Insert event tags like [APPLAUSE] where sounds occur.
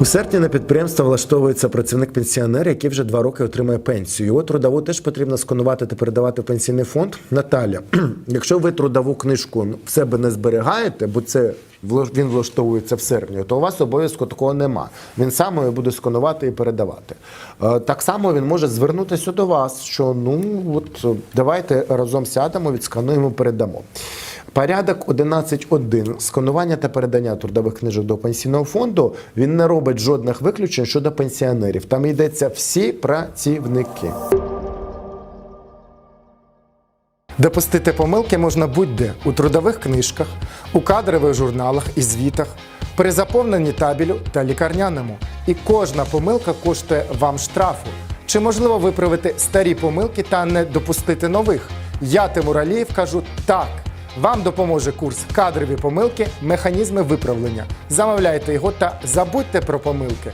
У серпні на підприємство влаштовується працівник-пенсіонер, який вже два роки отримує пенсію. Його трудову теж потрібно сканувати та передавати в пенсійний фонд. Наталя, [CLEARS THROAT] якщо ви трудову книжку в себе не зберігаєте, бо це він влаштовується в серпні, то у вас обов'язку такого нема. Він сам її буде сканувати і передавати. Е, Так само він може звернутися до вас, що ну от давайте разом сядемо, відскануємо, передамо. Порядок 11.1. Сканування та передання трудових книжок до пенсійного фонду він не робить жодних виключень щодо пенсіонерів. Там йдеться всі працівники. Допустити помилки можна будь-де у трудових книжках, у кадрових журналах і звітах, при заповненні табелю та лікарняному. І кожна помилка коштує вам штрафу. Чи можливо виправити старі помилки та не допустити нових? Я Тимур Алієв кажу так. Вам допоможе курс кадрові помилки, механізми виправлення. Замовляйте його та забудьте про помилки.